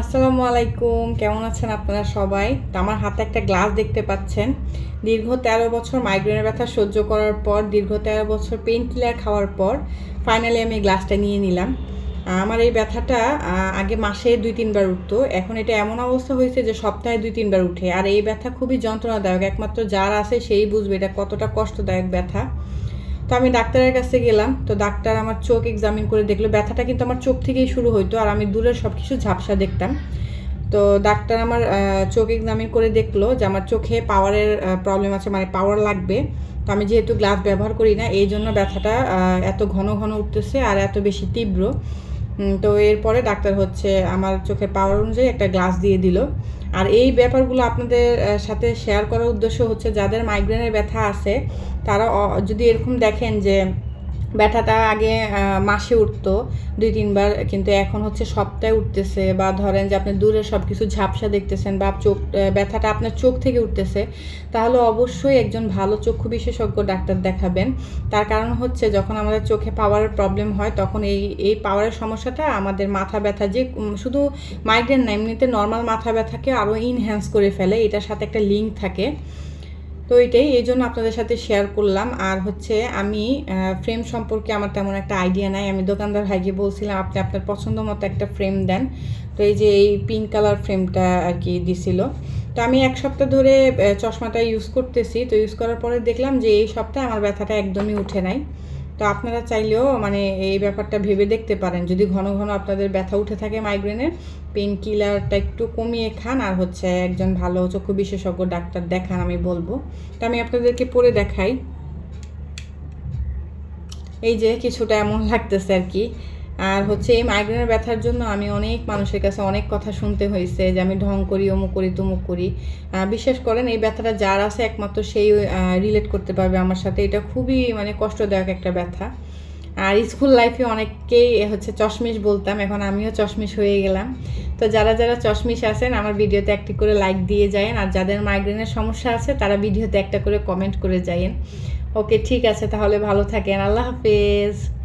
আসসালামু আলাইকুম, কেমন আছেন আপনারা সবাই? আমার হাতে একটা গ্লাস দেখতে পাচ্ছেন। দীর্ঘ তেরো বছর মাইগ্রেনের ব্যথা সহ্য করার পর, দীর্ঘ তেরো বছর পেন কিলার খাওয়ার পর ফাইনালি আমি গ্লাসটা নিয়ে নিলাম। আমার এই ব্যথাটা আগে মাসে দুই, তিনবার উঠতো। এখন এটা এমন অবস্থা হয়েছে যে সপ্তাহে দুই, তিনবার উঠে। আর এই ব্যথা খুবই যন্ত্রণাদায়ক। একমাত্র যার আছে সেই বুঝবে এটা কতটা কষ্টদায়ক ব্যথা। তো আমি ডাক্তারের কাছে গেলাম, তো ডাক্তার আমার চোখ এক্সামিন করে দেখল। ব্যথাটা কিন্তু আমার চোখ থেকেই শুরু হইতো আর আমি দূরের সব কিছু ঝাপসা দেখতাম। তো ডাক্তার আমার চোখ এক্সামিন করে দেখল যে আমার চোখে পাওয়ারের প্রবলেম আছে মানে পাওয়ার লাগবে। তো আমি যেহেতু গ্লাস ব্যবহার করি না, এই জন্য ব্যথাটা এত ঘন ঘন উঠতেছে আর এত বেশি তীব্র। তো এরপরে ডাক্তার হচ্ছে আমার চোখের পাওয়ার অনুযায়ী একটা গ্লাস দিয়ে দিল। আর এই ব্যাপারগুলো আপনাদের সাথে শেয়ার করার উদ্দেশ্য হচ্ছে, যাদের মাইগ্রেনের ব্যথা আছে, তারা যদি এরকম দেখেন যে ব্যথাটা আগে মাসে উঠতো, দুই, তিনবার, কিন্তু এখন হচ্ছে সপ্তাহে উঠতেছে বা ধরেন যে আপনি দূরে সব কিছু ঝাপসা দেখতেছেন বা চোখ ব্যথাটা আপনার চোখ থেকে উঠতেছে, তাহলে অবশ্যই একজন ভালো চক্ষু বিশেষজ্ঞ ডাক্তার দেখাবেন। তার কারণ হচ্ছে যখন আমাদের চোখে পাওয়ারের প্রবলেম হয়, তখন এই এই পাওয়ারের সমস্যাটা আমাদের মাথা ব্যথা যে শুধু মাইগ্রেন না, এমনিতে নর্মাল মাথা ব্যথাকে আরও ইনহ্যান্স করে ফেলে, এটার সাথে একটা লিঙ্ক থাকে। তো এটাই এই জন্য আপনাদের সাথে শেয়ার করলাম। আর হচ্ছে আমি ফ্রেম সম্পর্কে আমার তেমন একটা আইডিয়া নাই। আমি দোকানদার ভাইকে বলছিলাম, আপনি আপনার পছন্দ মতো একটা ফ্রেম দেন। তো এই যে এই পিঙ্ক কালার ফ্রেমটা আর কি দিছিল। তো আমি এক সপ্তাহ ধরে চশমাটা ইউজ করতেছি। তো ইউজ করার পরে দেখলাম যে এই সপ্তাহে আমার ব্যথাটা একদমই উঠে নাই। তো আপনারা চাইলেও মানে এই ব্যাপারটা ভেবে দেখতে পারেন। যদি ঘন ঘন আপনাদের ব্যথা উঠে থাকে মাইগ্রেনের পেন কিলারটা একটু কমিয়ে খান আর হচ্ছে একজন ভালো চক্ষু বিশেষজ্ঞ ডাক্তার দেখান আমি বলব। তো আমি আপনাদেরকে পরে দেখাই। এই যে কিছুটা এমন লাগতেছে আর কি। আর হচ্ছে এই মাইগ্রেনের ব্যথার জন্য আমি অনেক মানুষের কাছে অনেক কথা শুনতে হয়েছে যে আমি ঢং করি, অমুক করি, তমুক করি। বিশ্বাস করেন, এই ব্যথাটা যার আছে একমাত্র সেই রিলেট করতে পারবে আমার সাথে। এটা খুবই মানে কষ্টদায়ক একটা ব্যথা। আর স্কুল লাইফে অনেককেই হচ্ছে চশমিশ বলতাম, এখন আমিও চশমিশ হয়ে গেলাম। তো যারা যারা চশমিশ আছেন, আমার ভিডিওতে একটি করে লাইক দিয়ে যায়েন। আর যাদের মাইগ্রেনের সমস্যা আছে, তারা ভিডিওতে একটা করে কমেন্ট করে যায়েন। ওকে ঠিক আছে, তাহলে ভালো থাকেন। আল্লাহ হাফেজ।